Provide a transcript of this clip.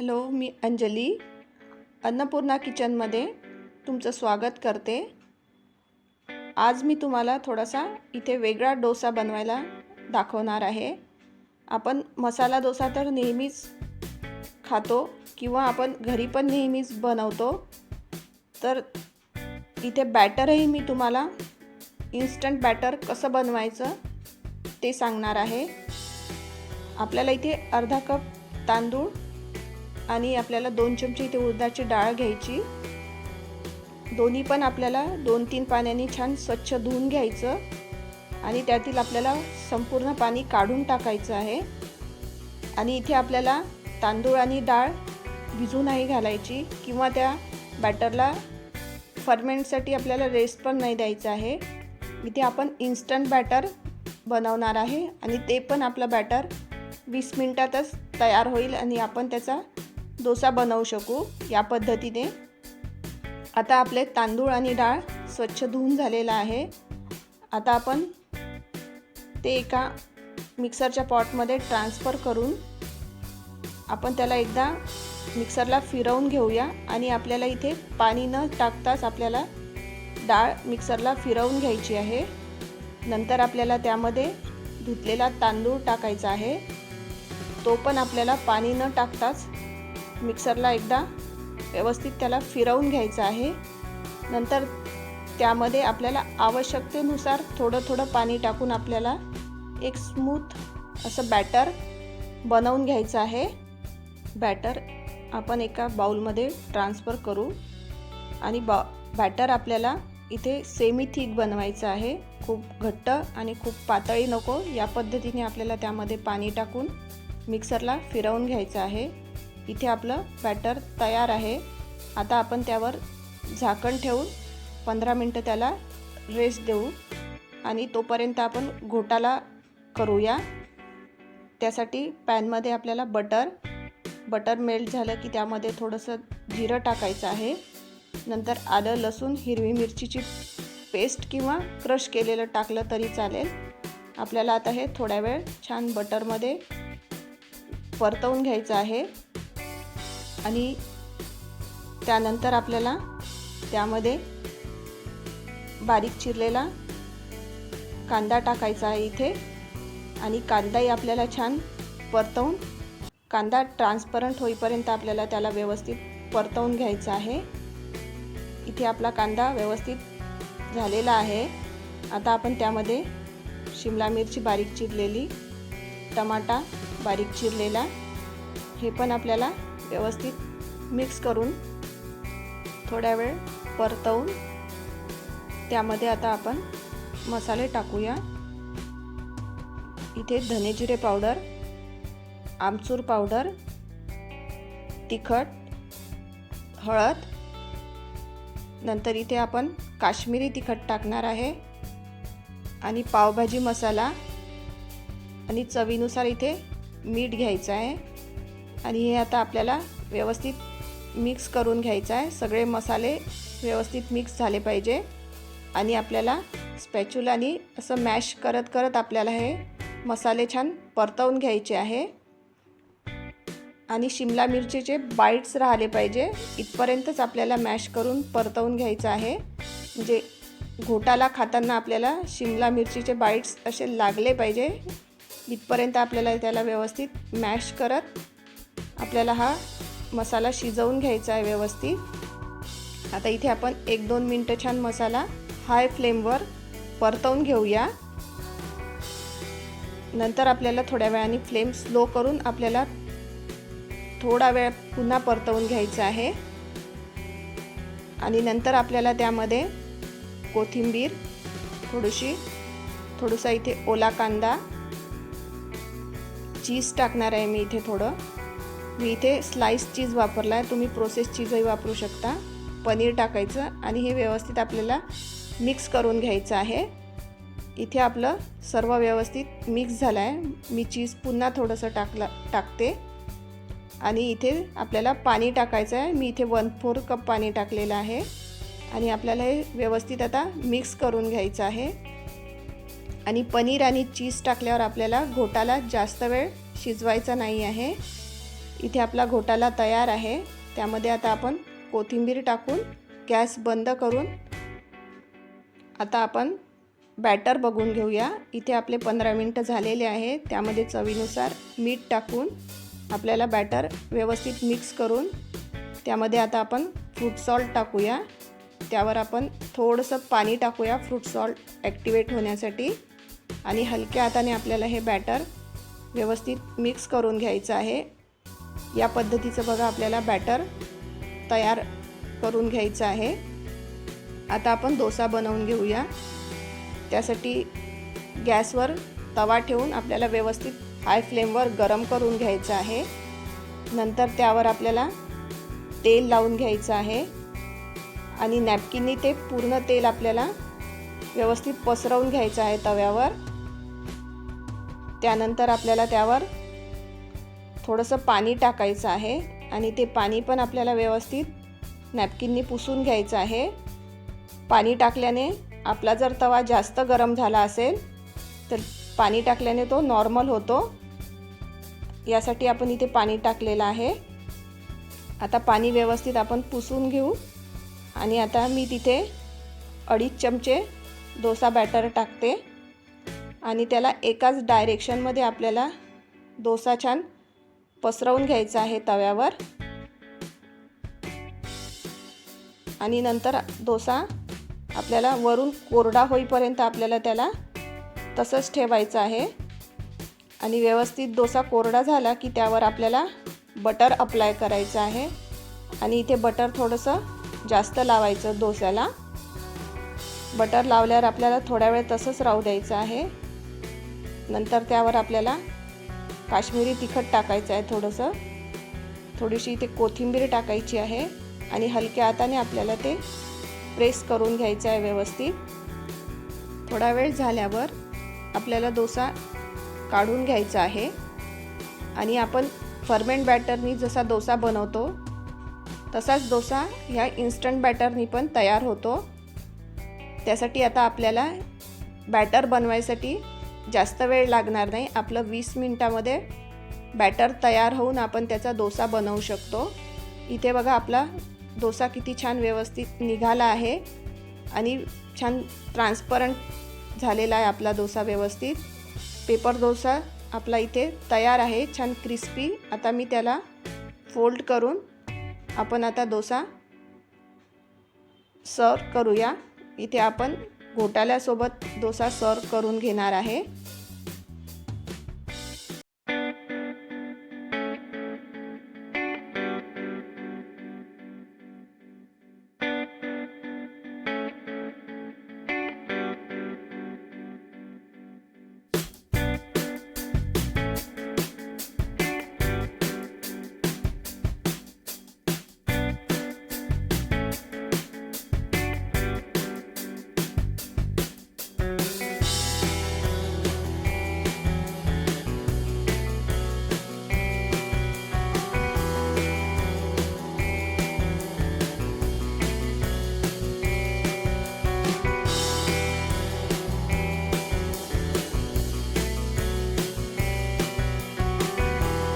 Hello मी अंजली. अन्नपूर्णा किचनमध्ये तुमचं स्वागत करते. आज मी तुम्हाला थोडासा इथे वेगळा डोसा बनवायला दाखवणार आहे. आपण मसाला डोसा तर नेहमीच खातो किंवा आपण घरी पण नेहमीच बनवतो. तर इथे बॅटरही मी तुम्हाला इन्स्टंट बॅटर कसं बनवायचं ते सांगणार आहे. आपल्याला इथे अर्धा कप तांदूळ आणि आपल्याला दोन चमचे इथे उडदाची डाळ घ्यायची. दोन्ही पण आपल्याला दोन तीन पाण्याने छान स्वच्छ धुवून घ्यायचं. आणि त्यातील आपल्याला संपूर्ण पाणी काढून टाकायचं आहे. आणि इथे आपल्याला तांदूळ आणि डाळ भिजू नाही घालायची किंवा त्या बॅटरला फर्मेंटसाठी आपल्याला रेस्ट पण नाही द्यायचं आहे. इथे आपण इन्स्टंट बॅटर बनवणार आहे आणि ते पण आपलं बॅटर वीस मिनटातच तयार होईल आणि आपण त्याचा डोसा बनवू शकू या पद्धतीने. आता आपले तांदूळ आणि डाळ स्वच्छ धुवून झालेला आहे. आता आपण ते एका मिक्सरच्या पॉटमध्ये ट्रान्सफर करून आपण त्याला एकदा मिक्सरला फिरवून घेऊया आणि आपल्याला इथे पाणी न टाकताच आपल्याला डाळ मिक्सरला फिरवून घ्यायची आहे. नंतर आपल्याला त्यामध्ये धुतलेला तांदूळ टाकायचा आहे. तो पण आपल्याला पाणी न टाकताच मिक्सरला एकदा व्यवस्थित त्याला फिरवून घ्यायचं आहे. नंतर त्यामध्ये आपल्याला आवश्यकतेनुसार थोडं थोडं पाणी टाकून आपल्याला एक स्मूथ असं बॅटर बनवून घ्यायचं आहे. बॅटर आपण एका बाऊलमध्ये ट्रान्सफर करू आणि बा बॅटर आपल्याला इथे सेमी थिक बनवायचं आहे. खूप घट्ट आणि खूप पातळी नको. या पद्धतीने आपल्याला त्यामध्ये पाणी टाकून मिक्सरला फिरवून घ्यायचं आहे. इथे आपलं बॅटर तयार आहे. आता आपण त्यावर झाकण ठेवून पंधरा मिनटं त्याला रेस्ट देऊ. आणि तोपर्यंत आपण घोटाला करूया. त्यासाठी पॅनमध्ये आपल्याला बटर बटर मेल्ट झालं की त्यामध्ये थोडंसं जिरं टाकायचं आहे. नंतर आलं लसूण हिरवी मिरचीची पेस्ट किंवा क्रश केलेलं टाकलं तरी चालेल. आपल्याला आता हे थोड्या वेळ छान बटरमध्ये परतवून घ्यायचं आहे. आणि त्यानंतर आपल्याला त्यामध्ये बारीक चिरलेला कांदा टाकायचा आहे इथे. आणि कांदाही आपल्याला छान परतवून कांदा ट्रान्सपरंट होईपर्यंत आपल्याला त्याला व्यवस्थित परतवून घ्यायचा आहे. इथे आपला कांदा व्यवस्थित झालेला आहे. आता आपण त्यामध्ये शिमला मिरची बारीक चिरलेली टमाटा बारीक चिरलेला हे पण आपल्याला व्यवस्थित मिक्स करून थोड्या वेळ परतवून त्यामध्ये आता आपण मसाले टाकूया. इथे धनेजिरे पावडर आमचूर पावडर तिखट हळद. नंतर इथे आपण काश्मीरी तिखट टाकणार आहे. आणि पावभाजी मसाला आणि चवीनुसार इथे मीठ घ्यायचं आहे. आणि हे आता आपल्याला व्यवस्थित मिक्स करून घ्यायचं आहे. सगळे मसाले व्यवस्थित मिक्स झाले पाहिजे. आणि आपल्याला स्पॅच्युलानी असं मॅश करत करत आपल्याला हे मसाले छान परतवून घ्यायचे आहे. आणि शिमला मिरचीचे बाईट्स राहिले पाहिजे. इथपर्यंतच आपल्याला मॅश करून परतवून घ्यायचं आहे. म्हणजे घोटाला खाताना आपल्याला शिमला मिरचीचे बाईट्स असे लागले पाहिजे. इथपर्यंत आपल्याला त्याला व्यवस्थित मॅश करत आपल्याला हा मसाला शिजवून घ्यायचा आहे व्यवस्थित. आता इथे आपण एक दोन मिनटं छान मसाला हाय फ्लेमवर परतवून घेऊया. नंतर आपल्याला थोड्या वेळाने फ्लेम स्लो करून आपल्याला थोडा वेळ पुन्हा परतवून घ्यायचा आहे. आणि नंतर आपल्याला त्यामध्ये कोथिंबीर थोडीशी थोडंसा इथे ओला कांदा चीज टाकणार आहे मी इथे थोडं. मी इथे स्लाईस चीज वापरला आहे तुम्ही प्रोसेस चीजही वापरू शकता. पनीर टाकायचं आणि हे व्यवस्थित आपल्याला मिक्स करून घ्यायचं आहे. इथे आपलं सर्व व्यवस्थित मिक्स झालं आहे मी चीज पुन्हा थोडंसं टाकला टाकते. आणि इथे आपल्याला पाणी टाकायचं आहे. मी इथे वन फोर कप पाणी टाकलेलं आहे. आणि आपल्याला हे व्यवस्थित आता मिक्स करून घ्यायचं आहे. आणि पनीर आणि चीज टाकल्यावर आपल्याला घोटाला जास्त वेळ शिजवायचा नाही आहे. इथे आपला घोटाला तयार आहे. त्यामध्ये आता आपण कोथिंबीर टाकून गॅस बंद करून आता आपण बॅटर बघून घेऊया. इथे आपले पंधरा मिनटं झालेले आहे त्यामध्ये चवीनुसार मीठ टाकून आपल्याला बॅटर व्यवस्थित मिक्स करून त्यामध्ये आता आपण फ्रूट सॉल्ट टाकूया. त्यावर आपण थोडंसं पाणी टाकूया फ्रूट सॉल्ट ॲक्टिवेट होण्यासाठी. आणि हलक्या हाताने आपल्याला हे बॅटर व्यवस्थित मिक्स करून घ्यायचं आहे. या पद्धतीचं बघा आपल्याला बॅटर तयार करून घ्यायचं आहे. आता आपण डोसा बनवून घेऊया. त्यासाठी गॅसवर तवा ठेवून आपल्याला व्यवस्थित हाय फ्लेमवर गरम करून घ्यायचं आहे. नंतर त्यावर आपल्याला तेल लावून घ्यायचं आहे. आणि नॅपकिननी ते पूर्ण तेल आपल्याला व्यवस्थित पसरवून घ्यायचं आहे तव्यावर. त्यानंतर आपल्याला त्यावर थोडंसं पाणी टाकायचं आहे आणि ते पाणी पण आपल्याला व्यवस्थित नॅपकिननी पुसून घ्यायचं आहे. पाणी टाकल्याने आपला जर तवा जास्त गरम झाला असेल तर पाणी टाकल्याने तो नॉर्मल होतो. यासाठी आपण इथे पाणी टाकलेलं आहे. आता पाणी व्यवस्थित आपण पुसून घेऊ. आणि आता मी तिथे अडीच चमचे डोसा बॅटर टाकते. आणि त्याला एकाच डायरेक्शनमध्ये आपल्याला डोसा छान पसरवून घ्यायचं आहे तव्यावर. आणि नंतर डोसा आपल्याला वरून कोरडा होईपर्यंत आपल्याला त्याला तसंच ठेवायचं आहे. आणि व्यवस्थित डोसा कोरडा झाला की त्यावर आपल्याला बटर अप्लाय करायचं आहे. आणि इथे बटर थोडंसं जास्त लावायचं डोस्याला. बटर लावल्यावर आपल्याला थोड्या वेळ तसंच राहू द्यायचं आहे. नंतर त्यावर आपल्याला काश्मीरी तिखट टाकायचं आहे थोडंसं. थोडीशी इथे कोथिंबीर टाकायची आहे आणि हलक्या हाताने आपल्याला ते प्रेस करून घ्यायचं आहे व्यवस्थित. थोडा वेळ झाल्यावर आपल्याला डोसा काढून घ्यायचा आहे. आणि आपण फर्मेंट बॅटरनी जसा डोसा बनवतो तसाच डोसा ह्या इन्स्टंट बॅटरनी पण तयार होतो. त्यासाठी आता आपल्याला बॅटर बनवायसाठी जास्त वेळ लागणार नाही. आपलं वीस मिनटामध्ये बॅटर तयार होऊन आपण त्याचा डोसा बनवू शकतो. इथे बघा आपला डोसा किती छान व्यवस्थित निघाला आहे. आणि छान ट्रान्सपरंट झालेला आहे आपला डोसा व्यवस्थित. पेपर डोसा आपला इथे तयार आहे. छान क्रिस्पी आता मी त्याला फोल्ड करून आपण आता डोसा सर्व करूया. इथे आपण घोटाल्यासोबत डोसा सर्व करून घेणार आहे.